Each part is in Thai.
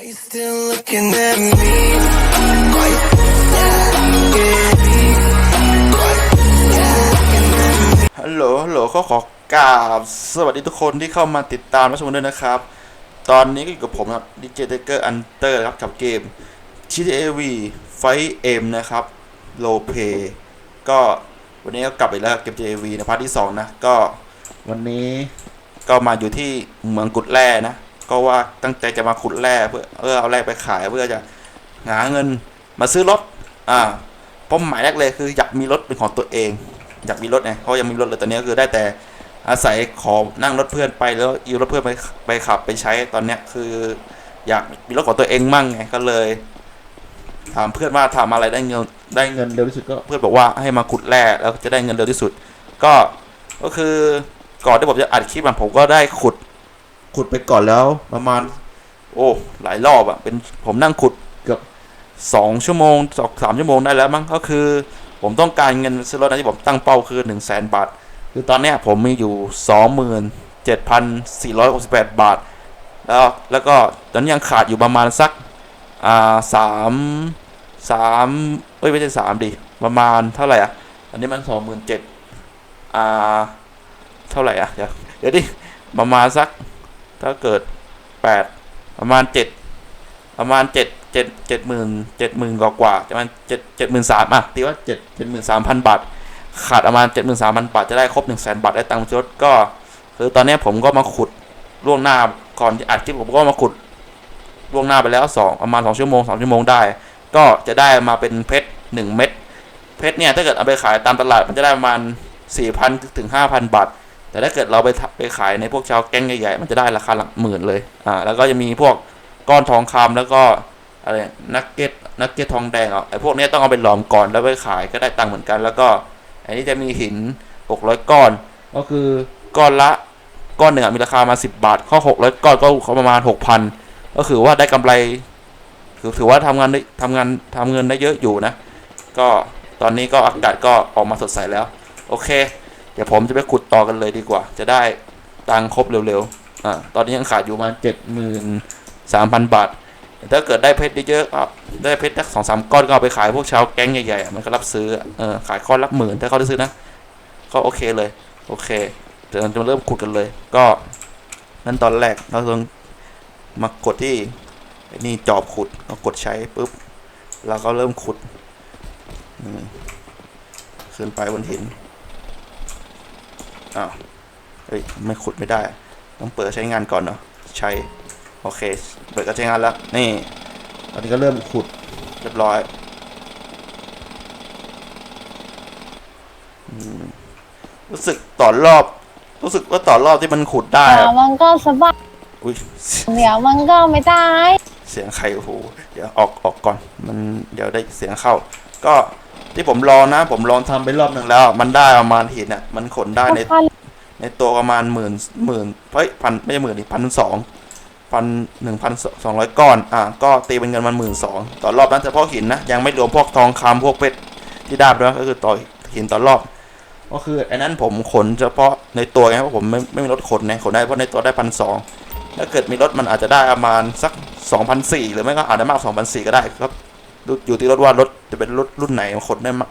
ฮัลโหล ฮัลโหลก็ขอกราบสวัสดีทุกคนที่เข้ามาติดตามรับชมด้วยนะครับ ตอนนี้ก็อยู่กับผมครับดิเจเตเกอร์อันเตอร์ครับกับเกม GTA V Fight M นะครับโลเ y ก็วันนี้ก็กลับไปแล้วเกม GTA V ในพาร์ทที่ 2 นะ ก็วันนี้ก็มาอยู่ที่เมืองกุดแร่นะ ก็ว่าตั้งใจจะมาขุดแร่เพื่อเพื่อเอาแร่ไปขายเพื่อจะหาเงินมาซื้อรถอ่าเป้าหมายแรกเลยคืออยากมีรถเป็นของตัวเอง อยากมีรถไงเพราะยังไมมีรถเลยตอนนี้ก็คือได้แต่อาศัยขอนั่งรถเพื่อนไปแล้วยืมรถเพื่อนไปไปขับไปใช้ตอนเนี้ยคือ อยากมีรถของตัวเองมั่งไงก็เลยถามเพื่อนว่าทำอะไรได้เงินได้เงินเร็วที่สุดก็เพื่อนบอกว่าให้มาขุดแร่แล้วจะได้เงินเร็วที่สุด ก็ก็คือก่อนที่ผมจะอัดคลิปอะผมก็ได้ขุด ขุดไปก่อนแล้วประมาณ โอ้ หลายรอบอะเป็นผมนั่งขุดเกือบสองชั่วโมงสองสามชั่วโมงได้แล้วมั้งก็คือ ผมต้องการเงินซื้อรถนะที่ผมตั้งเป้าคือหนึ่งแสนบาท คือตอนเนี้ยผมมีอยู่สองหมื่นเจ็ดพันสี่ร้อยหกสิบแปดบาท แล้วแล้วก็ตอนนี้ยังขาดอยู่ประมาณสักอ่าสามสามเอ้ยไม่ใช่สามดิประมาณเท่าไหร่อะ อันนี้มันสองหมื่นเจ็ดอ่า เท่าไหร่อะ เดี๋ยวเดี๋ยวดิประมาณสัก ถ้าเกิดแปดประมาณเจ็ดประมาณเจ็ดเจ็ดเจ็ดหมื่นเจ็ดหมื่นกว่ากว่าประมาณเจ็ดเจ็ดหมื่นสามอะตีว่าเจ็ดเจ็ดหมื่นสามพันบาทขาดประมาณเจ็ดหมื่นสามพันบาทจะได้ครบหนึ่งแสนบาทได้ตังค์ซื้อรถก็ คือตอนนี้ผมก็มาขุดล่วงหน้าก่อนที่อัดคลิปผมก็มาขุดล่วงหน้าไปแล้วสองประมาณสองชั่วโมงสองชั่วโมงได้ ก็จะได้มาเป็นเพชรหนึ่งเม็ดเพชรเนี่ยถ้าเกิดเอาไปขายตามตลาดมันจะได้ประมาณสี่พันถึงห้าพันบาท แต่ถ้าเกิดเราไปไปขายในพวกชาวแก๊งใหญ่ๆมันจะได้ราคาหลักหมื่นเลยอ่าแล้วก็จะมีพวกก้อนทองคำแล้วก็อะไรนักเก็ตนักเก็ตทองแดงอะไอ้พวกนี้ต้องเอาไปหลอมก่อนแล้วไปขายก็ได้ตังค์เหมือนกัน แล้วก็อันนี้จะมีหินหกร้อยก้อน ก็คือก้อนละก้อนหนึ่งมีราคามาสิบาท ข้อหกร้อยก้อนก็เขาประมาณหกพันก็คือว่าได้กำไรคือถือว่าทำงานได้ทำงานทำเงินได้เยอะอยู่นะ ก็ตอนนี้ก็อากาศก็ออกมาสดใสแล้ว โอเค เดี๋ยวผมจะไปขุดต่อกันเลยดีกว่า จะได้ตังครบเร็วๆอ่าตอนนี้ยังขาดอยู่มาเจ็ดหมื่นสามพันบาทถ้าเกิดได้เพชรเยอะๆก็ได้เพชรสักสองสามก้อนก็เอาไปขายพวกชาวแก๊งใหญ่ๆมันก็รับซื้อเออขายก้อนละหมื่นถ้าเขาได้ซื้อนะก็โอเคเลย โอเคเดี๋ยวเราจะมาเริ่มขุดกันเลย ก็นั่นตอนแรกเราต้องมากดที่นี่จอบขุดเรากดใช้ปุ๊บเราก็เริ่มขุดขึ้นไปบนหิน อ้าวเฮ้ยไม่ขุดไม่ได้ ต้องเปิดใช้งานก่อนเนาะใช้โอเค เปิดการใช้งานแล้ว นี่ ตอนนี้ก็เริ่มขุดเรียบร้อยอืมรู้สึกต่อรอบ รู้สึกว่าต่อรอบที่มันขุดได้เดี๋ยอะวมันก็สะบัดอุ้ยเดี๋ยวมันก็ไม่ได้เสียงใครโอ้โหเดี๋ยวออกออกก่อน มันเดี๋ยวได้เสียงเข้า ก็ ที่ผมลองนะ ผมลองทำไปรอบหนึ่งแล้ว มันได้ประมาณหินอะ มันขนได้ใน ในตัวประมาณหมื่นหมื่นเฮ้ยพันไม่ใช่หมื่นดิพันสองพันหนึ่งพันสองร้อยก้อน อะก็ตีเป็นเงินมันหมื่นสองต่อรอบนั้นเฉพาะหินนะ ยังไม่รวมพวกทองคำพวกเพชรที่ดาบด้วยก็คือต่อหินต่อรอบ ก็คือไอ้นั้นผมขนเฉพาะในตัวไงเพราะผมไม่ไม่มีรถขนไงขนได้เพราะในตัวได้พันสองถ้าเกิดมีรถมันอาจจะได้ประมาณสักสองพันสี่หรือไม่ก็อาจจะมากสองพันสี่ก็ได้ครับ อยู่ที่รถว่ารถจะเป็นรถรุ่นไหนขนได้มาก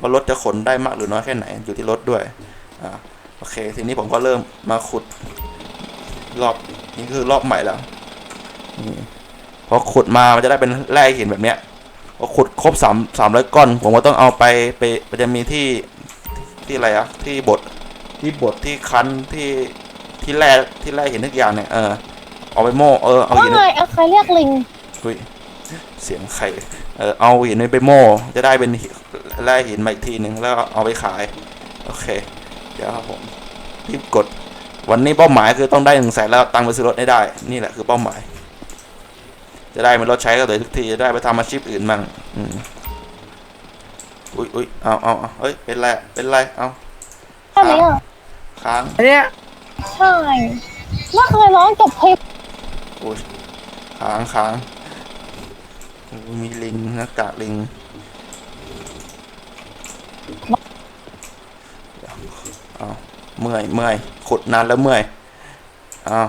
ว่ารถจะขนได้มากหรือน้อยแค่ไหนอยู่ที่รถด้วยอ่าโอเค ทีนี้ผมก็เริ่มมาขุดรอบนี่คือรอบใหม่แล้วนี่พอขุดมามันจะได้เป็นแร่หินแบบเนี้ยพอขุดครบสามสามร้อยก้อน ผมก็ต้องเอาไปไปมันจะมีที่ที่อะไรอะที่บดที่บดที่คั้นที่ที่แร่ที่แร่หินทุกอย่างเนี่ยเออเอาไปโม่เออเอาว่าหินไงเอาใครเรียกลิงอุ้ยเสียงใคร เออเอาหินไปโม่จะได้เป็นแร่หินมาอีกทีหนึ่งแล้วเอาไปขาย โอเค เดี๋ยวครับผมรีบกด วันนี้เป้าหมายคือต้องได้หนึ่งแสนแล้วตังค์ไปซื้อรถให้ได้ นี่แหละคือเป้าหมาย จะได้มีรถใช้ก็เลยทุกทีจะได้ไปทำอาชีพอื่นมั่งอืมอุ้ยอุ้ยเอาเอาเอาเฮ้ยเป็นไรเป็นไรเอาใช่ไหมอะค้างอันเนี้ยใช่ไม่เคยร้องจบเพลงอุ้ยค้างค้างอุ๊ย มีลิงหน้ากากลิงเดี๋ยวเอาเมื่อยเมื่อยขุดนานแล้วเมื่อยเอา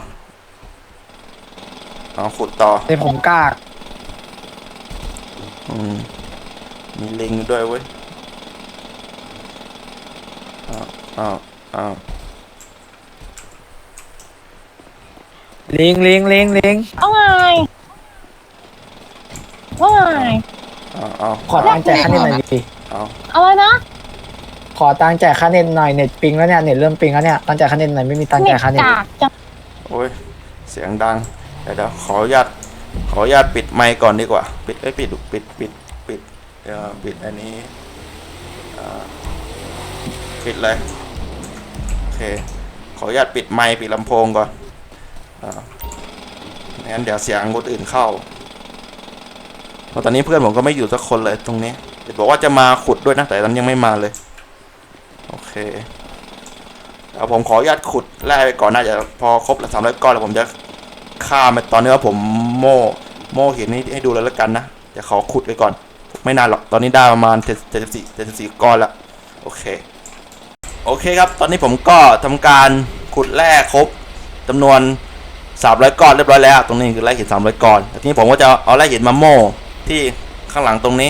เอาขุดต่อในผมกากอืมมีลิงด้วยเว้ยอ้าวอ้าวอ้าวลิงลิงลิงลิง เอาไงว่าไง อ้าวอ้าวขอตังค์จ่ายค่าเน็ตหน่อยดิอ้าวอะไรนะขอตังค์จ่ายค่าเน็ตหน่อยเน็ตปิงแล้วเนี่ยเน็ตเริ่มปิงแล้วเนี่ยตังค์จ่ายค่าเน็ตหน่อยไม่มีตังค์เน็จ่ายตค่าเน็ตกากจังโอ้ยเสียงดังเดี๋ยวเดี๋ยวขออนุญาตขออนุญาตปิดไมค์ก่อนดีกว่า ปิดเอ้ยปิดปิดปิดปิดเดี๋ยวปิดอันนี้อ่าปิดเลยโอเคขออนุญาตปิดไมค์ปิดลำโพงก่อนอ่าไม่งั้นเดี๋ยวเสียงคนอื่นเข้า เพราะตอนนี้เพื่อนผมก็ไม่อยู่สักคนเลยตรงนี้เดี๋ยวบอกว่าจะมาขุดด้วยนะแต่ตอนนยังไม่มาเลย โอเคเดี๋ยวผมขออนุญาตขุดแร่ไปก่อนน่าจะพอครบสามร้อยก้อนแล้วผมจะข้ามไปตอนนี้ว่าผมโม่โม่หินนี้ให้ดูเลยแล้วกันนะเดี๋ยวขอขุดไปก่อน ไม่นานหรอกตอนนี้ได้ประมาณเจ็ดสิบสี่เจ็ดสิบสี่ก้อนละโอเคโอเคครับ ตอนนี้ผมก็ทำการขุดแร่ครบจำนวน300ก้อนเรียบร้อยแล้ว ตรงนี้คือแร่หิน300ก้อนทีนี้ผมก็จะเอาแร่หินมาโม่ ที่ข้างหลังตรงนี้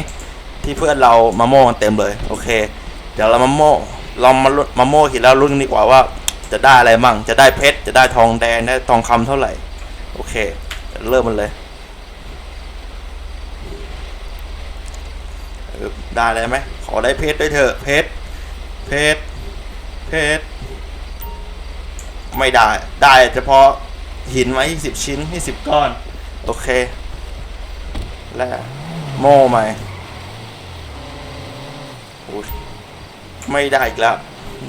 ที่เพื่อนเรามาโม่กันเต็มเลย โอเค เดี๋ยวเรามาโม่เรามาลุ้นมาโม่หินแล้วรุ่นดีกว่าว่า จะได้อะไรมั่ง จะได้เพชรจะได้ทองแดงได้ทองคำเท่าไหร่ โอเค เริ่มมันเลยได้เลยไหมขอได้เพชรด้วยเถอะเพชรเพชรเพชรไม่ได้ ได้เฉพาะหินไว้สิบชิ้นให้สิบก้อน โอเค แล้วโม่ใหม่โอ้ยไม่ได้อีกแล้ว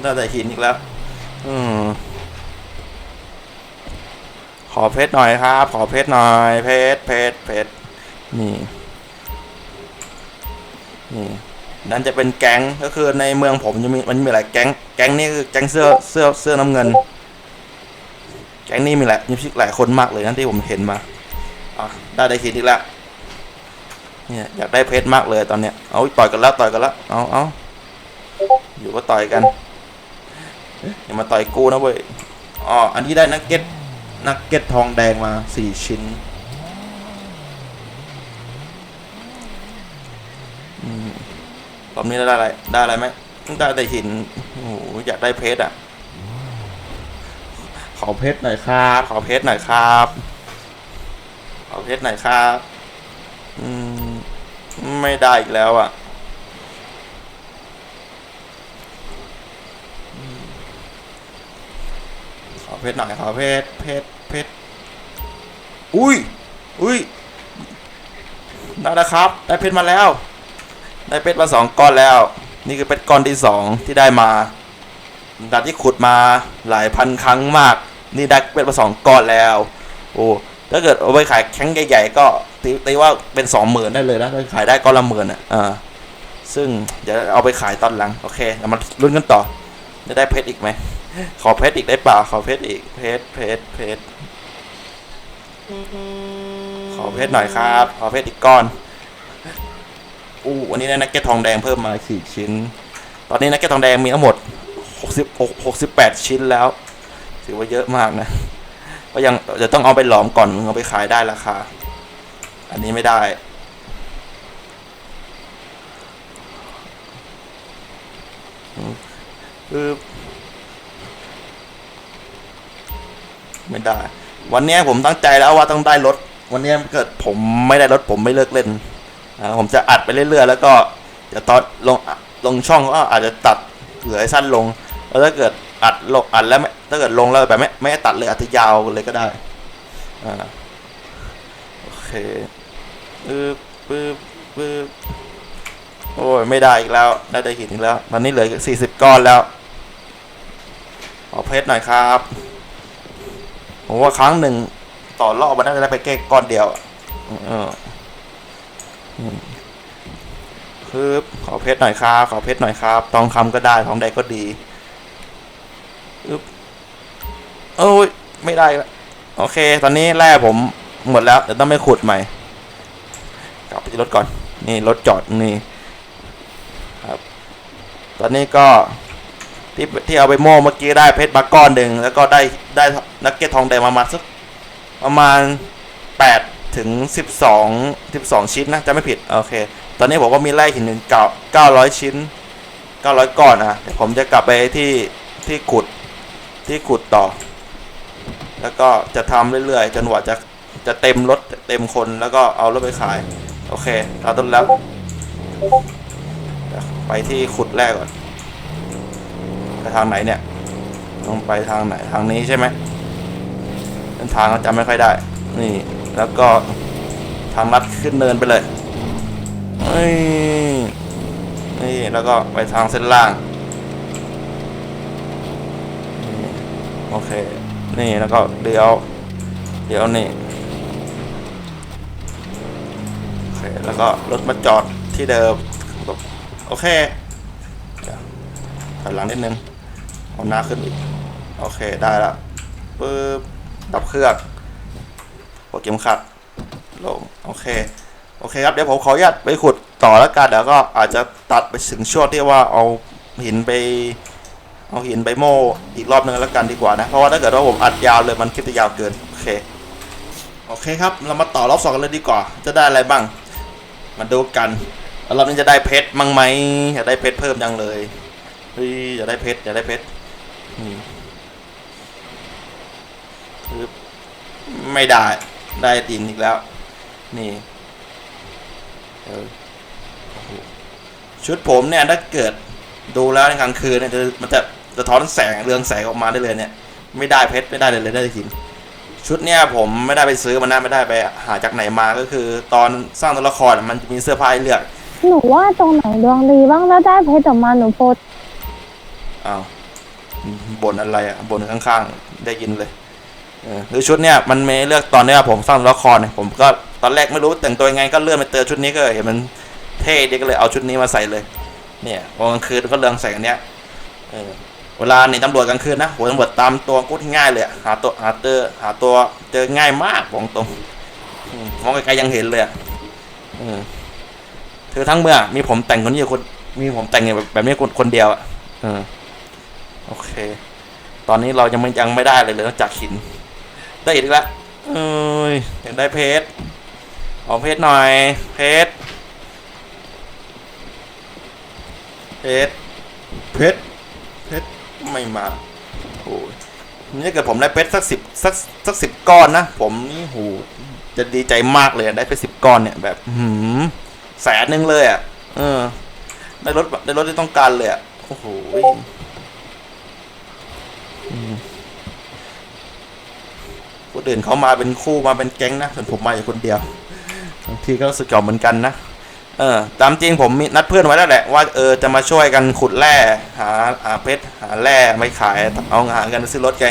ได้แต่หินอีกแล้ว อืม ขอเพชรหน่อยครับ ขอเพชรหน่อย เพชรเพชรเพชรนี่ นี่ นั่นจะเป็นแก๊ง ก็คือในเมืองผมจะมีมันมีหลายแก๊ง แก๊งนี้คือแก๊งเสื้อเสื้อเสื้อน้ำเงิน แก๊งนี้มีหลายมีหลายคนมากเลยนะที่ผมเห็นมา อะ ได้ได้หินอีกแล้ว เนี่ยอยากได้เพชรมากเลยตอนเนี้ยเอาต่อยกันแล้วต่อยกันแล้วเอาเอาอยู่ก็ต่อยกันอย่ามาต่อยกูนะเว้ยอ๋ออันที่ได้นักเก็ตนักเก็ตทองแดงมาสี่ชิ้นรอบนี้ได้อะไรได้อะไรไหมได้แต่หินโอ้โหอยากได้เพชรอะ ขอเพชรหน่อยครับ ขอเพชรหน่อยครับ ขอเพชรหน่อยครับ ไม่ได้อีกแล้วอะขอเพชรหน่อยขอเพชรเพชรเพชรอุ้ยอุ้ยได้แล้วครับ ได้เพชรมาแล้ว ได้เพชรมาสองก้อนแล้ว นี่คือเพชรก้อนที่สองที่ได้มาดัดที่ขุดมาหลายพันครั้งมาก นี่ได้เพชรมาสองก้อนแล้ว โอ้ถ้าเกิดเอาไปขายแข้งใหญ่ ๆ ก็ ตีตีว่าเป็นสองหมื่นได้เลยนะถ้าขายได้ก้อนละหมื่นอะอ่าซึ่งเดี๋ยวเอาไปขายตอนหลัง โอเคเดี๋ยวมาลุ้นกันต่อ จะได้เพชรอีกไหม ขอเพชรอีกได้เปล่า ขอเพชรอีก เพชรเพชรเพชรขอเพชรหน่อยครับ ขอเพชรอีกก้อน อู้วันนี้ได้นักเก็ตทองแดงเพิ่มมาสี่ชิ้น ตอนนี้นักเก็ตทองแดงมีทั้งหมดหกสิบหกสิบแปดชิ้นแล้ว ถือว่าเยอะมากนะ ก็ยังจะต้องเอาไปหลอมก่อนเอาไปขายได้ราคา อันนี้ไม่ได้ คือไม่ได้ วันนี้ผมตั้งใจแล้วว่าต้องได้รถ วันนี้เกิดผมไม่ได้รถผมไม่เลิกเล่น ผมจะอัดไปเรื่อยๆ แล้วก็เดี๋ยวตอนลงลงช่องก็อาจจะตัดเหลือสั้นลง แล้วถ้าเกิดอัดลงอัดแล้วถ้าเกิดลงแล้วแบบไม่ไม่ตัดเลยอาจจะยาวเลยก็ได้อ่าโอเค ปึ๊บปึ๊บปึ๊บโอ้ยไม่ได้อีกแล้ว ได้ได้หินอีกแล้ว ตอนนี้เหลือสี่สิบก้อนแล้วขอเพชรหน่อยครับ ผมว่าครั้งหนึ่งต่อรอบมันน่าจะได้ไปแค่ก้อนเดียว เออคือขอเพชรหน่อยครับ ขอเพชรหน่อยครับ ทองคำก็ได้ ทองแดงก็ดีอึ๊บโอ้ย ไม่ได้ละโอเค ตอนนี้แร่ผมหมดแล้ว เดี๋ยวต้องไปขุดใหม่ กลับไปที่รถก่อน นี่รถจอดนี่ครับ ตอนนี้ก็ที่ที่เอาไปโม่เมื่อกี้ได้เพชรมาก้อนหนึ่งแล้วก็ได้ได้นักเก็ตทองแดงมามาสักประมาณ8ถึง12 12ชิ้นนะจะไม่ผิด โอเค ตอนนี้ผมก็มีแร่หินถึง9 900ชิ้น900ก้อนนะเดี๋ยวผมจะกลับไปที่ที่ขุดที่ขุดต่อ แล้วก็จะทำเรื่อยๆ จนกว่าจะจะเต็มรถเต็มคนแล้วก็เอารถไปขาย โอเคเอาต้นแล้ว ไปที่ขุดแรกก่อนไปทางไหนเนี่ยต้องไปทางไหนทางนี้ใช่ไหมเส้นทางก็จำไม่ค่อยได้ นี่แล้วก็ทางลัดขึ้นเนินไปเลยนี่นี่แล้วก็ไปทางเส้นล่าง โอเค นี่แล้วก็เดี๋ยว เดี๋ยวนี่ เคแล้วก็รถมาจอดที่เดิม โอเคถอยหลังนิดนึงเอาหน้าขึ้นอีก โอเคได้ล้วปึ๊บดับเครื่องกดเข็มขัดลงโอเค โอเคครับ เดี๋ยวผมขออนุญาตไปขุดต่อแล้วกันเดี๋ยวก็อาจจะตัดไปถึงช่วงที่ว่าเอาหินไป เอาหินไปโม่อีกรอบนึงแล้วกันดีกว่านะ เพราะว่าถ้าเกิดว่าผมอัดยาวเลยมันคลิปจะยาวเกิน โอเค โอเคครับ เรามาต่อรอบสองกันเลยดีกว่า จะได้อะไรบ้าง มาดูกันแล้วรอบนี้จะได้เพชรมั้งไหมอยากได้เพชรเพิ่มจังเลยเฮ้ยอยากได้เพชรอยากได้เพชรอืมปึ๊บไม่ได้ได้ดินอีกแล้ว นี่เออชุดผมเนี่ยถ้าเกิดดูแล้วในกลางคืนเนี่ยมันจะสะท้อนแสงเรืองแสงออกมาได้เลยเนี่ย ไม่ได้เพชรไม่ได้เลยเลยได้หิน ชุดเนี่ยผมไม่ได้ไปซื้อมันนะไม่ได้ไปหาจากไหนมาก็คือ ตอนสร้างตัวละครอะมันจะมีเสื้อผ้าให้เลือกหนูว่าตรงไหนดวงดีบ้างแล้วได้เพชรออกมาหนูโพสต์อ้าวบ่นอะไรอะบ่นข้างๆ ได้ยินเลยเออคือชุดเนี่ยมันไม่เลือกตอนเนี้ยผมสร้างตัวละครเนี่ยผมก็ตอนแรกไม่รู้แต่งตัวยังไงก็เลื่อนไปเจอชุดนี้ก็เห็นมันเท่ดีก็เลยเอาชุดนี้มาใส่เลย เนี่ยพอกลางคืนก็เรืองแสงอันเนี้ยเออ เวลาหนีตำรวจกลางคืนนะหัวตำรวจตามตัวกูง่ายเลยหาตัวหาเจอหาตัวเจอง่ายมากบอกตรงมองไกลๆยังเห็นเลยอะอืมคือทั้งเมื่อ มีผมแต่งคนนี้อยู่คนมีผมแต่งแบบแบบนี้คนคนเดียวอะโอเค ตอนนี้เรายังไม่ยังไม่ได้เลยเลยนอกจากหิน ได้อีกแล้วเอ้ยอยากได้เพชรเอาเพชรหน่อย เพชรเพชรเพชรเพชร ไม่มาโอ้ยนี่เกิดผมได้เพชรสักสิบสักสักสิบก้อนนะ ผมนี่โหจะดีใจมากเลยได้เพชรสิบก้อนเนี่ยแบบหืมแสนหนึ่งเลยอะ เออ ได้รถได้รถที่ต้องการเลยอะโอ้โหคนอื่นเขามาเป็นคู่มาเป็นแก๊งนะส่วนผมมาอยู่คนเดียวบางทีก็รู้สึกเก่าเหมือนกันนะ เออตามจริงผมนัดเพื่อนไว้แล้วแหละว่าเออจะมาช่วยกันขุดแร่หาหาเพชรหาแร่ไม่ขายเอาหาเงินซื้อรถไง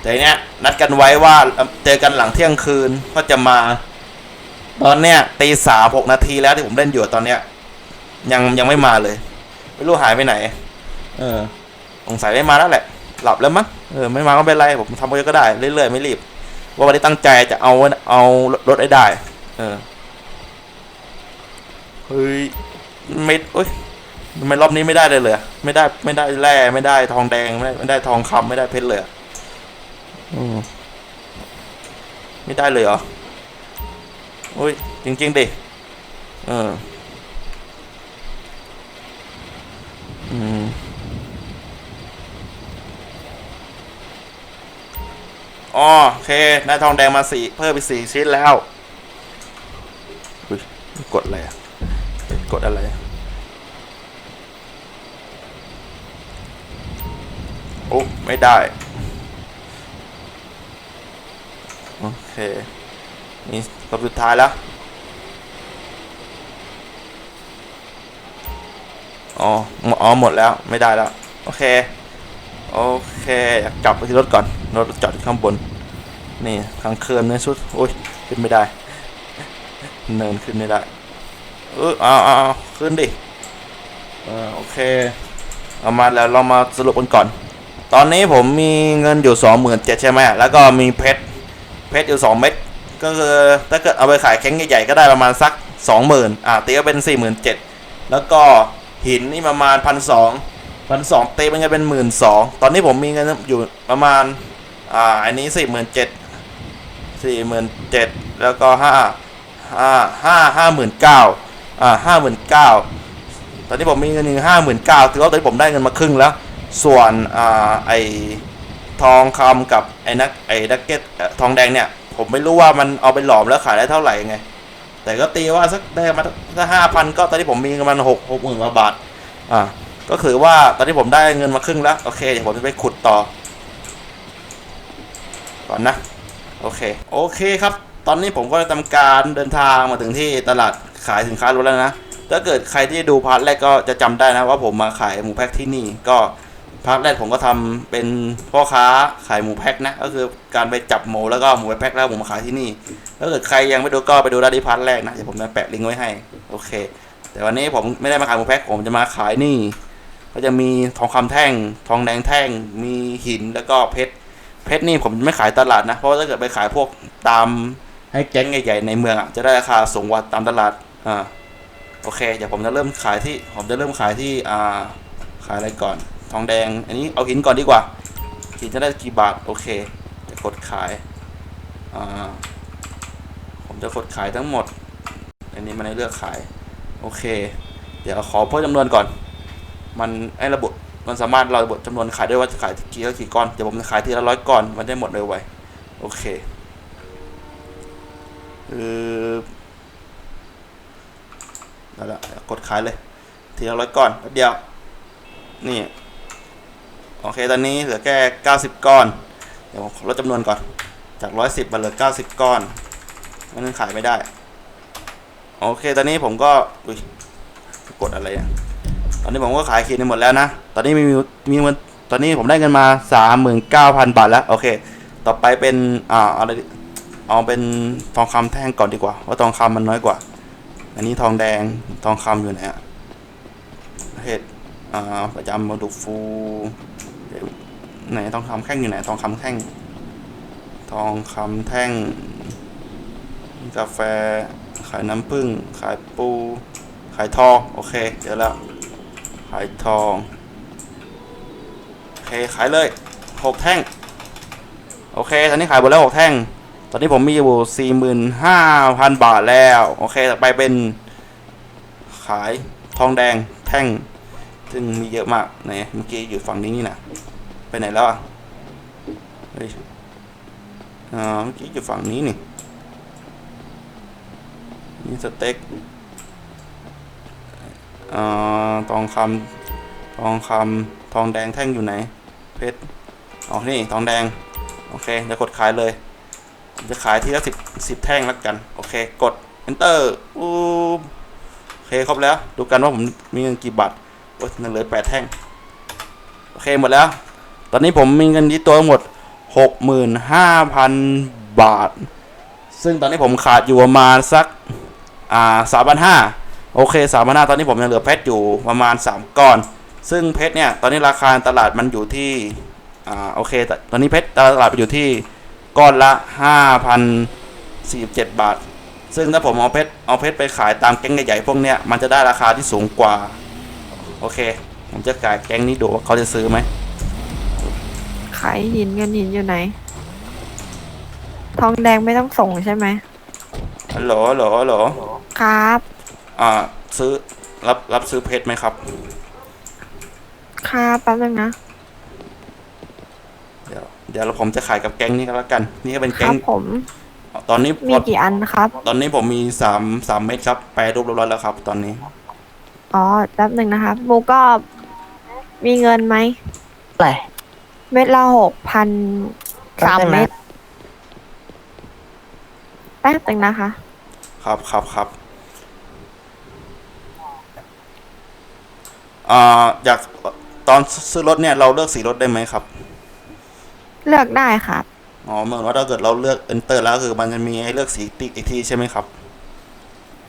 แต่เนี้ยนัดกันไว้ว่าเจอกันหลังเที่ยงคืนก็จะมา ตอนเนี้ยตีสามหกนาทีแล้วที่ผมเล่นอยู่ตอนเนี้ย ยังยังไม่มาเลย ไม่รู้หายไปไหน เออสงสัยไม่มาแล้วแหละ หลับแล้วมั้งเออไม่มาก็ไม่เป็นไรผมทำไปก็ได้เรื่อยๆไม่รีบ ว่าวันนี้ตั้งใจจะเอาเอารถให้ได้ เออ เฮ้ยไม่เอ้ยทำไมรอบนี้ไม่ได้เลยเลยไม่ได้ไม่ได้แร่ไม่ได้ทองแดงไม่ได้ไม่ได้ทองคำไม่ได้เพชรเลยอืมไม่ได้เลยเหรอโอ้ยจริงๆดิเอออืมอ๋อโอเคได้ทองแดงมาสี่เพิ่มไปสี่ชิ้นแล้วอุ๊ยกดอะไรอะ กดอะไรอะโอ้ ไม่ได้ โอเค นี่รอบสุดท้ายแล้ว อ๋อ อ๋อ หมดแล้ว ไม่ได้แล้ว โอเค โอเคอยากกลับไปที่รถก่อน รถจอดข้างบน นี่ทางเคินในชุด โอ้ย ขึ้นไม่ได้ เนินขึ้นไม่ได้ เออเอาเอาขึ้นดิเออโอเค เอามาแล้วเรามาสรุปกันก่อน ตอนนี้ผมมีเงินอยู่สองหมื่นเจ็ดใช่ไหมแล้วก็มีเพชรเพชรอยู่สองเม็ดก็คือถ้าเกิดเอาไปขายแข้งใหญ่ๆก็ได้ประมาณสักสองหมื่นอ่าตีก็เป็นสี่หมื่นเจ็ดแล้วก็หินนี่ประมาณพันสองพันสองเต็มมันจะเป็นหมื่นสองตอนนี้ผมมีเงินอยู่ประมาณอ่าอันนี้สี่หมื่นเจ็ดสี่หมื่นเจ็ดแล้วก็ห้าห้าห้าห้าหมื่นเก้า อ่าห้าหมื่นเก้าตอนนี้ผมมีเงินห้าหมื่นเก้าถือว่าตอนนี้ผมได้เงินมาครึ่งแล้ว ส่วนอ่าไอทองคำกับไอ้นักไอ้นักเก็ตทองแดงเนี่ย ผมไม่รู้ว่ามันเอาไปหลอมแล้วขายได้เท่าไหร่ไง แต่ก็ตีว่าสักได้มาถ้าห้าพันก็ตอนนี้ผมมีเงินมันหกหกหมื่นกว่าบาทอ่าก็คือว่าตอนนี้ผมได้เงินมาครึ่งแล้ว โอเคเดี๋ยวผมจะไปขุดต่อ ก่อนนะ โอเค โอเคครับ ตอนนี้ผมก็ได้ทำการเดินทางมาถึงที่ตลาด ขายสินค้ารถแล้วนะ ถ้าเกิดใครที่ดูพาร์ทแรกก็จะจำได้นะว่าผมมาขายหมูแพ็คที่นี่ ก็พาร์ทแรกผมก็ทำเป็นพ่อค้าขายหมูแพ็คนะ ก็คือการไปจับหมูแล้วก็หมูไปแพ็คแล้วหมูมาขายที่นี่ ถ้าเกิดใครยังไม่ดูก็ไปดูได้ที่พาร์ทแรกนะเดี๋ยวผมจะแปะลิงก์ไว้ให้ โอเค แต่วันนี้ผมไม่ได้มาขายหมูแพ็คผมจะมาขายนี่ ก็จะมีทองคำแท่ง ทองแดงแท่ง มีหินแล้วก็เพชร เพชรนี่ผมไม่ขายตลาดนะ เพราะว่าถ้าเกิดไปขายพวกตามให้แก๊งใหญ่ๆในเมืองอะจะได้ราคาสูงกว่าตามตลาด อ่าโอเค เดี๋ยวผมจะเริ่มขายที่ ผมจะเริ่มขายที่อ่าขายอะไรก่อน ทองแดง อันนี้เอาหินก่อนดีกว่า หินจะได้กี่บาท โอเค จะกดขาย อ่า ผมจะกดขายทั้งหมด อันนี้มันให้เลือกขาย โอเค เดี๋ยวขอเพิ่มจำนวนก่อน มันไอ้ระบบมันสามารถเราระบบจำนวนขายได้ว่าจะขายกี่ก็กี่ก้อน เดี๋ยวผมจะขายทีละร้อยก้อน มันได้หมดเลยไวโอเคเออ แล้วละกดขายเลย ทีละร้อยก้อนแป๊บเดียว นี่ โอเค ตอนนี้เหลือแค่เก้าสิบก้อน เดี๋ยวลดจำนวนก่อน จากร้อยสิบมาเหลือเก้าสิบก้อนมันขายไม่ได้ โอเค ตอนนี้ผมก็ อุ้ย กดอะไรอะตอนนี้ผมก็ขายขีดในหมดแล้วนะ ตอนนี้มีมีเงินตอนนี้ผมได้เงินมาสามหมื่นเก้าพันบาทแล้ว โอเค ต่อไปเป็น อ่า อะไร เอาเป็นทองคำแท่งก่อนดีกว่า ว่าทองคำมันน้อยกว่า อันนี้ทองแดงทองคำอยู่ไหนอะเห็ดอ่าประจำมาดูฟูเดี๋ยวไหนทองคำแท่งอยู่ไหนทองคำแท่ง ทองคำแท่ง กาแฟ ขายน้ำผึ้งขายปู ขายทอง โอเค เดี๋ยวแล้วขายทอง โอเค ขายเลยหกแท่ง โอเค ตอนนี้ขายหมดแล้วหกแท่ง ตอนนี้ผมมีอยู่สี่หมื่นห้าพันบาทแล้ว โอเค ต่อไปเป็น ขายทองแดงแท่ง ซึ่งมีเยอะมากไหนเมื่อกี้อยู่ฝั่งนี้นี่นะไปไหนแล้วอะเฮ้ยอ่าเมื่อกี้อยู่ฝั่งนี้นี่นี่สเต็กเอ่อทองคำทองคำทองแดงแท่งอยู่ไหน เพชรอ๋อนี่ทองแดง โอเคจะกดขายเลย จะขายทีละสิบสิบแท่งแล้วกัน โอเค กด enter อู้โอเคครบแล้ว ดูกันว่าผมมีเงินกี่บาทโอ้ยเหลือแปดแท่ง โอเคหมดแล้ว ตอนนี้ผมมีเงินที่ตัวหมดหกหมื่นห้าพันบาท ซึ่งตอนนี้ผมขาดอยู่ประมาณสัก อ่าสามพันห้าโอเคสามพันห้าตอนนี้ผมยังเหลือเพชรอยู่ประมาณ3ก้อน ซึ่งเพชรเนี่ย ตอนนี้ราคาตลาดมันอยู่ที่ อ่า โอเคแต่ตอนนี้เพชรตลาดไปอยู่ที่ ก้อนละ 5,047 บาท ซึ่งถ้าผมเอาเพชรเอาเพชรไปขายตามแก๊งใหญ่ๆพวกเนี้ยมันจะได้ราคาที่สูงกว่า โอเค ผมจะขายแก๊งนี้ดูว่าเขาจะซื้อไหมขายหินเงินหินอยู่ไหน ทองแดงไม่ต้องส่งใช่ไหมฮัลโหลฮัลโหลฮัลโหลครับ อ่า ซื้อรับรับซื้อเพชรไหมครับ ครับแป๊บนึงนะเดี๋ยว เดี๋ยวผมจะขายกับแก๊งนี้ก็แล้วกัน นี่ก็เป็นคแก๊รังบผม ตอนนี้มีกี่อันครับ ตอนนี้ผมมีสามสามเม็ดครับแปรรูปเรียบร้อยแล้วครับ ตอนนี้อ๋อแป๊บหนึ่งนะครับหมูก็มีเงินไหม อะไรเม็ดละหกพันสามแป๊บนึงนะเม็ดแป๊บหนึ่งนะคะ ครับครับครับอ่าอยากตอนซื้อรถเนี่ยเราเลือกสีรถได้ไหมครับ เลือกได้ครับ อ๋อเหมือนว่าถ้าเกิดเราเลือก enter แล้วคือมันจะมีให้เลือกสีติ๊กอีกทีใช่ไหมครับ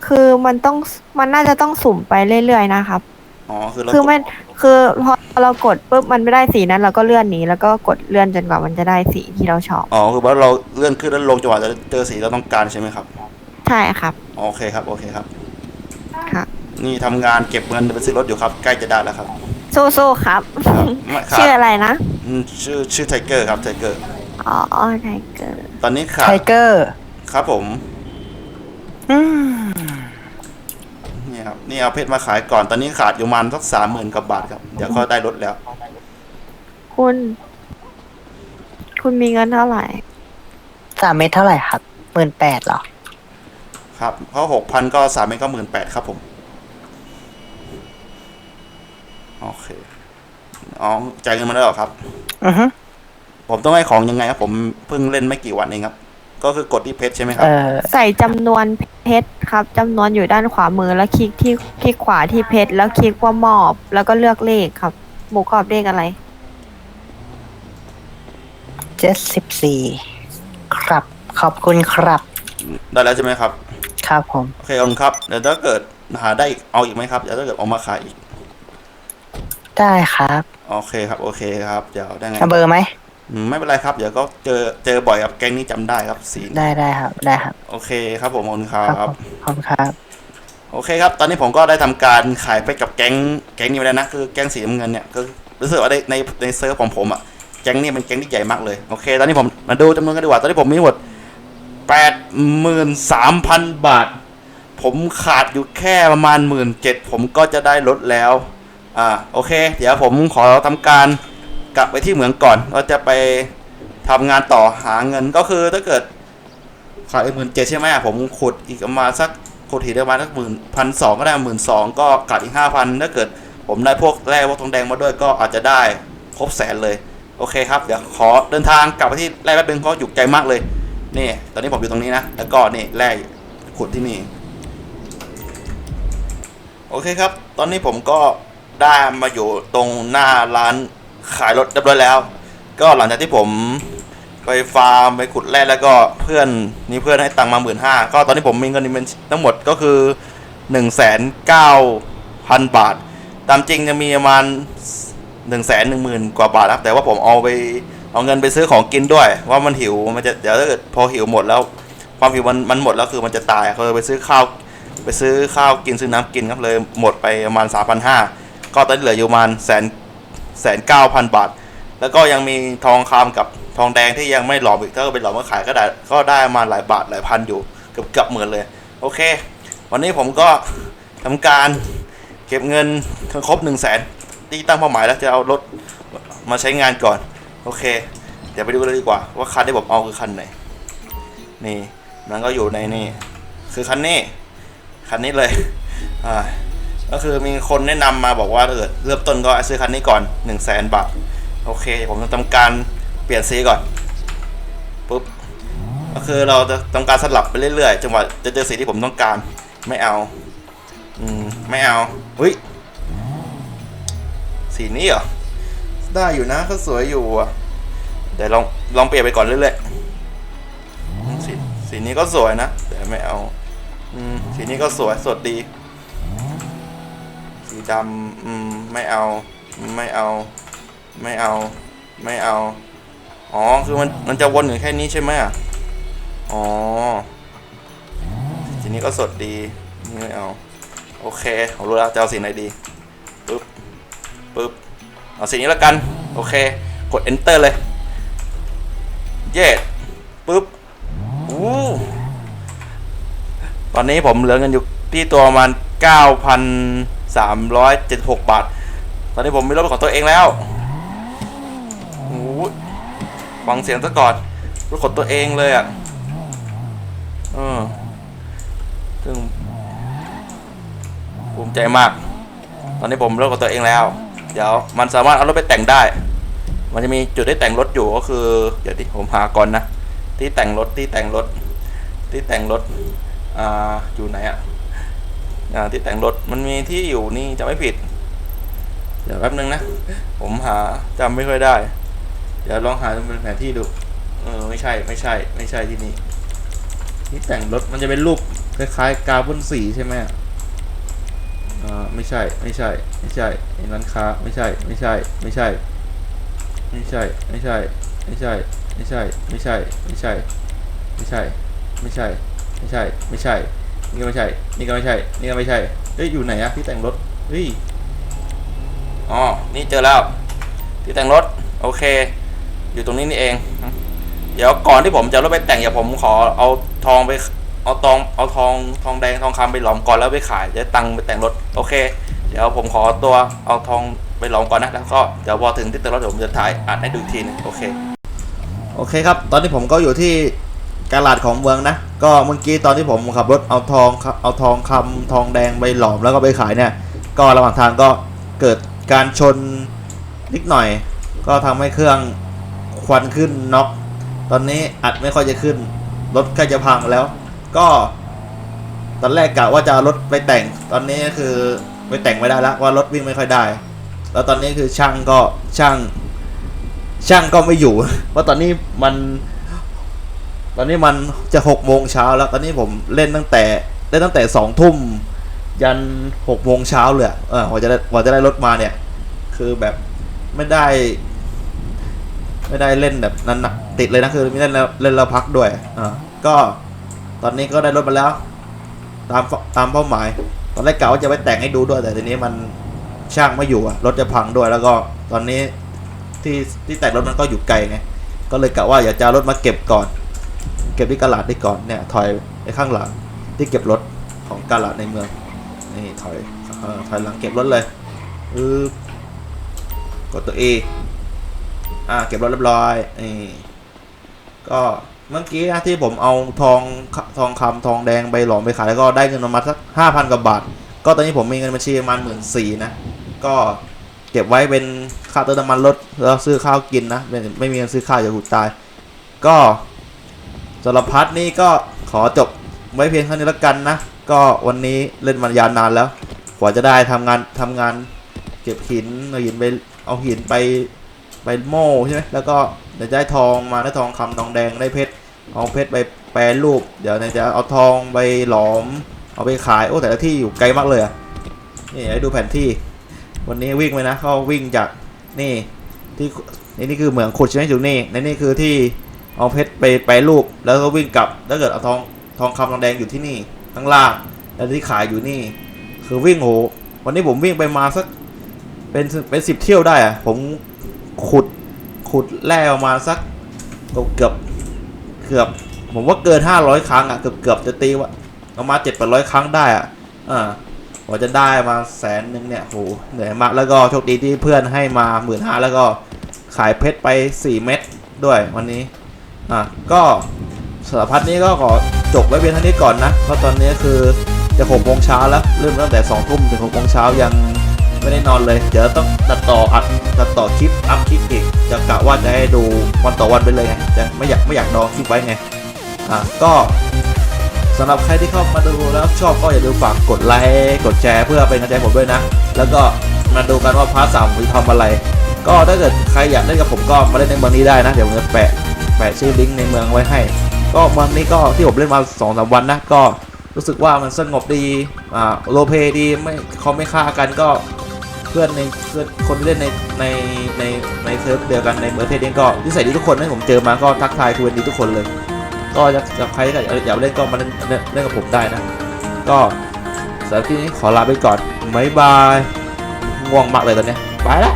คือมันต้องมันน่าจะต้องสุ่มไปเรื่อยๆนะครับ อ๋อคือเราคือมันคือพอเรากดปุ๊บมันไม่ได้สีนั้นเราก็เลื่อนหนีแล้วก็กดเลื่อนจนกว่ามันจะได้สีที่เราชอบ อ๋อคือว่าเราเลื่อนขึ้นแล้วลงจังหวะจะเจอสีเราต้องการใช่ไหมครับใช่ครับอ๋อโอเคครับโอเคครับ ค่ะ นี่ทำงานเก็บเงินไปซื้อรถอยู่ครับ ใกล้จะได้แล้วครับสู้ๆครับ ครับไม่ครัชื่อบอะไรนะ ชื่อชื่อไทเกอร์ครับไทเกอร์ อ๋อไทเกอร์ตอนนี้ขาไทเกอร์ครับผม อืมนี่ครับนี่เอาเพชรมาขายก่อน ตอนนี้ขาดอยู่มันสักสามหมื่นกว่าบาทครับ เดี๋ยวก็ได้ลดแล้ว คุณ คุณมีเงินเท่าไหร่ สามเม็ดเท่าไหร่ครับหมื่นแปดเหรอ ครับ เพราะหกพันก็สามเมตรก็หมื่นแปดครับผม โอเค อ๋อจ่ายเงินมาแล้วเหรอครับ อือฮึผมต้องให้ของยังไงครับ ผมเพิ่งเล่นไม่กี่วันเองครับ ก็คือกดที่เพชรใช่ไหมครัเอบอใส่จำนวนเพชรครับจำนวนอยู่ด้านขวามือแล้วคลิกที่คลิกขวาที่เพชรแล้วคลิกว่ามอบ แล้วก็เลือกเลขครับ หมูกรอบเลขอะไร เจ็ดสิบสี่ครับ ขอบคุณครับ ได้แล้วใช่ไหมครับ ครับผม โอเคขอบคุณครับเดี๋ยวถ้าเกิดหาได้อีกเอาอีกไหมครับเดี๋ยวถ้าเกิดเอามาขายอีก ได้ครับโอเคครับ โอเคครับ เดี๋ยวได้ไงเอาเบอร์ไหมอืมไม่เป็นไรครับ เดี๋ยวก็เจอเจอบ่อยกับแก๊งนี้จำได้ครับสีได้ได้ครับได้ครับโอเคครับผมขอบคุณครัครับบผมขอบคุณครับ โอเคครับ ตอนนี้ผมก็ได้ทำการขายไปกับแก๊งแก๊งนี้ไปแล้วนะ คือแก๊งสีน้ำเงินเนี่ยก็รู้สึกว่าในในในเซิร์ฟของผมอะ แก๊งนี้เป็นแก๊งที่ใหญ่มากเลย โอเค ตอนนี้ผมมาดูจำนวนกันดีกว่า ตอนนี้ผมมีทั้งหมดแปดหมื่นสามพันบาท ผมขาดอยู่แค่ประมาณหมื่นเจ็ดผมก็จะได้ลดแล้ว อ่าโอเค เดี๋ยวผมขอทำการกลับไปที่เหมืองก่อนว่าจะไปทำงานต่อหาเงินก็คือถ้าเกิดขายหมื่นเจ็ดใช่ไหมผมขุดอีกประมาณสักขุดทีได้ประมาณสักหมื่นพันสองก็ได้หมื่นสองก็ขาดอีกห้าพันถ้าเกิดผมได้พวกแร่พวกทองแดงมาด้วยก็อาจจะได้ครบแสนเลย โอเคครับ เดี๋ยวขอเดินทางกลับไปที่แร่แป๊บนึงเพราะอยู่ไกลมากเลย นี่ ตอนนี้ผมอยู่ตรงนี้นะ แล้วก็นี่แร่ขุดที่นี่ โอเคครับ ตอนนี้ผมก็ ได้มาอยู่ตรงหน้าร้านขายรถเรียบร้อยแล้ว ก็หลังจากที่ผมไปฟาร์มไปขุดแร่แล้วก็เพื่อนนี่เพื่อนให้ตังค์มาหมื่นห้าก็ตอนนี้ผมมีเงินเป็นทั้งหมดก็คือหนึ่งแสนเก้าพันบาท ตามจริงจะมีประมาณหนึ่งแสนหนึ่งหมื่นกว่าบาทครับแต่ว่าผมเอาไปเอาเงินไปซื้อของกินด้วย ว่ามันหิวมันจะเดี๋ยวถ้าเกิดพอหิวหมดแล้ว ความหิวมันมันหมดแล้วคือมันจะตายเลยไปซื้อข้าวไปซื้อข้าวกินซื้อน้ำกินครับเลยหมดไปประมาณสามพันห้า ก็ตอนนี้เหลืออยู่ประมาณแสนแสนเก้าพันบาท แล้วก็ยังมีทองคำกับทองแดงที่ยังไม่หลอมอีกถ้าเกิดเป็นหลอมก็ขายก็ได้ก็ได้มาหลายบาทหลายพันอยู่เกือบเกือบหมื่นเลย โอเค วันนี้ผมก็ทำการเก็บเงินครบหนึ่งแสนที่ตั้งเป้าหมายแล้วจะเอารถมาใช้งานก่อน โอเค เดี๋ยวไปดูกันเลยดีกว่า ว่าคันที่ผมเอาคือคันไหน นี่มันก็อยู่ในนี่ คือคันนี้ คันนี้เลย อ่า ก็คือมีคนแนะนำมาบอกว่าเกิดเริ่มต้นก็ซื้อคันนี้ก่อน1นึ่งแสนบาท โอเค ผมจะทำการเปลี่ยนสีก่อนปุ๊บก็คือเราจะทำการสลับไปเรื่อยๆจนกว่าจะเจอสีที่ผมต้องการไม่เอาอืมไม่เอาเฮ้ยสีนี้เหรอได้อยู่นะก็สวยอยู่อะเดี๋ยวลองลองเปลี่ยนไปก่อนเรื่อยๆสีสีนี้ก็สวยนะแต่ไม่เอาอืมสีนี้ก็สวยสดดี ดำอืมไม่เอาไม่เอา ไม่เอา ไม่เอา อ๋อ คือมันมันจะวนอยู่แค่นี้ใช่ไหมอะ อ๋อสีนี้ก็สดดี ไม่เอา โอเคผมรู้แล้วจะเอาสีไหนดี ปึ๊บ ปึ๊บ เอาสีนี้แล้วกัน โอเค กด enter เลย เย้ปึ๊บอู้ตอนนี้ผมเหลือเงินอยู่ที่ตัวประมาณ 376 บาท ตอนนี้ผมมีรถเป็นของตัวเองแล้วโอ้ฟังเสียงซะก่อนรถของตัวเองเลยอะเออซึ่งภูมิใจมาก ตอนนี้ผมรถของตัวเองแล้ว เดี๋ยวมันสามารถเอารถไปแต่งได้ มันจะมีจุดได้แต่งรถอยู่ก็คือ เดี๋ยวที่ผมหาก่อนนะ ที่แต่งรถที่แต่งรถที่แต่งรถ อ่า อยู่ไหนอะอ่า ที่แต่งรถมันมีที่อยู่นี่จะไม่ผิด เดี๋ยวแป๊บนึงนะ ผมหาจำไม่ค่อยได้ เดี๋ยวลองหาเป็นแผนที่ดูเออไม่ใช่ไม่ใช่ ไม่ใช่ที่นี่ที่แต่งรถมันจะเป็นรูปคล้ายๆกาบนสีใช่ไหมอ่าไม่ใช่ไม่ใช่ ไม่ใช่ร้านค้าไม่ใช่ ไม่ใช่ ไม่ใช่ ไม่ใช่ ไม่ใช่ ไม่ใช่ ไม่ใช่ ไม่ใช่ ไม่ใช่ ไม่ใช่ ไม่ใช่ ไม่ใช่ ไม่ใช่ นี่ก็ไม่ใช่ นี่ก็ไม่ใช่ นี่ก็ไม่ใช่เอ้ย อยู่ไหนอะที่แต่งรถ เฮ้ย อ๋อ นี่เจอแล้ว ที่แต่งรถ โอเค อยู่ตรงนี้นี่เอง เดี๋ยวก่อนที่ผมจะรถไปแต่งเดี๋ยวผมขอเอาทองไป เอาตอง เอาทอง ทองแดง ทองคำไปหลอมก่อนแล้วไปขายจะตังค์ไปแต่งรถ โอเค เดี๋ยวผมขอตัวเอาทองไปหลอมก่อนนะ แล้วก็เดี๋ยวพอถึงที่เติมรถเดี๋ยวผมจะถ่ายอ่านให้ดูทีนึงโอเค โอเคครับ ตอนนี้ผมก็อยู่ที่ กลาดของเมืองนะ ก็เมื่อกี้ตอนที่ผมขับรถเอาทองครับเอาทองคำทองแดงไปหลอมแล้วก็ไปขายเนี่ย ก็ระหว่างทางก็เกิดการชนนิดหน่อย ก็ทำให้เครื่องควันขึ้นน็อกตอนนี้อัดไม่ค่อยจะขึ้น รถใกล้จะพังแล้ว ก็ตอนแรกกะว่าจะเอารถไปแต่ง ตอนนี้คือไปแต่งไม่ได้แล้วว่ารถวิ่งไม่ค่อยได้ แล้วตอนนี้คือช่างก็ช่าง ช่างก็ไม่อยู่ เพราะตอนนี้มัน ตอนนี้มันจะหกโมงเช้าแล้ว ตอนนี้ผมเล่นตั้งแต่เล่นตั้งแต่สองทุ่มยันหกโมงเช้าเลยอะเออกว่าจะได้กว่าจะได้รถมาเนี่ย คือแบบไม่ได้ ไม่ได้เล่นแบบนั้นนะติดเลยนะคือไม่เล่นแล้วเล่นแล้วพักด้วยอ่าก็ตอนนี้ก็ได้รถมาแล้ว ตามตามเป้าหมาย ตอนแรกกะว่าจะไปแต่งให้ดูด้วย แต่ทีนี้มันช่างไม่อยู่อะรถจะพังด้วยแล้วก็ตอนนี้ที่ที่แต่งรถมันก็อยู่ไกลไงก็เลยกะว่าอยากจะเอารถมาเก็บก่อน เก็บที่กาลาดได้ก่อนเนี่ยถอยไปข้างหลังที่เก็บรถของกาลาดในเมืองนี่ถอยถอยหลังเก็บรถเลยอือกดตัว E อ่าเก็บรถเรียบร้อยนี่ก็เมื่อกี้นะที่ผมเอาทองทองคำทองแดงไปหลอมไปขายแล้วก็ได้เงินมาสักห้าพันกว่าบาท ก็ตอนนี้ผมมีเงินบัญชีประมาณหมื่นสี่นะ ก็เก็บไว้เป็นค่าเติมน้ำมันรถแล้วซื้อข้าวกินนะ ไม่ไม่มีเงินซื้อข้าวอย่าหุดตาย ก็ สำหรับพาร์ทนี้ก็ขอจบไว้เพียงเท่านี้แล้วกันนะ ก็วันนี้เล่นมันยาวนานแล้วกว่าจะได้ทำงานทำงานเก็บหินเอาหินไปเอาหินไปไปโม่ใช่ไหมแล้วก็เดี๋ยวจะได้ทองมาได้ทองคำทองแดงได้เพชรเอาเพชรไปแปรรูป เดี๋ยวจะเอาทองไปหลอม เอาไปขายโอ้แต่ละที่อยู่ไกลมากเลยอะนี่ให้ดูแผนที่ วันนี้วิ่งไปนะเขาวิ่งจากนี่ที่นี่นี่คือเหมืองขุดใช่ไหมอยู่นี่ในนี่คือที่ เอาเพชรไปไปรูปแล้วก็วิ่งกลับแล้วเกิดเอาทองทองคำทองแดงอยู่ที่นี่ข้างล่างแล้วที่ขายอยู่นี่ คือวิ่งโห วันนี้ผมวิ่งไปมาสักเป็นเป็นสิบเที่ยวได้อะผมขุดขุดแร่ประมาณสักเกือบเกือบ ผมว่าเกินห้าร้อยครั้งอะเกือบเกือบจะตีว่าประมาณเจ็ดแปดร้อยครั้งได้อะอ่ากว่าจะได้มาแสนหนึ่งเนี่ยโหเหนื่อยมากแล้วก็โชคดีที่เพื่อนให้มาหมื่นห้าแล้วก็ขายเพชรไป4เม็ดด้วยวันนี้ อะก็สารพัดนี้ก็ขอจบไว้เพียงเท่านี้ก่อนนะเพราะตอนนี้คือจะหกโมงเช้าแล้วเริ่มตั้งแต่2ทุ่มถึงหกโมงเช้ายังไม่ได้นอนเลยเดี๋ยวต้องตัดต่ออัดตัดต่อคลิปอัพคลิปอีกจะกะว่าจะให้ดูวันต่อวันไปเลยไงจะไม่อยากไม่อยากดองคลิปไว้ไงอะก็สำหรับใครที่เข้ามาดูแล้วชอบก็อย่าลืมฝากกดไลค์กดแชร์เพื่อเป็นกำลังใจผมด้วยนะ แล้วก็มาดูกันว่าพาร์ทสามผมจะทำอะไร ก็ถ้าเกิดใครอยากเล่นกับผมก็มาเล่นในเมืองนี้ได้นะ เดี๋ยวผมจะแปะ แปะชื่อลิงก์ในเมืองไว้ให้ ก็เมืองนี้ก็ที่ผมเล่นมา2อสวันนะก็รู้สึกว่ามันสงบดีอ่าโลเพดีไม่เขาไม่ฆ่ากันก็เพื่อนในเพื่อนคนที่เล่นในในในในเซิร์ฟเดียวกันในเมืองเทศนี้ก็นิสัยดีทุกคนที่ผมเจอมาก็ทักทายคุยดีทุกคนเลย ก็จะจะใครอยากอยากเล่นก็มาเล่นเล่นกับผมได้นะ ก็สำหรับที่นี้ขอลาไปก่อนบ๊ายบายง่วงมากเลยตอนเนี้ยไปละ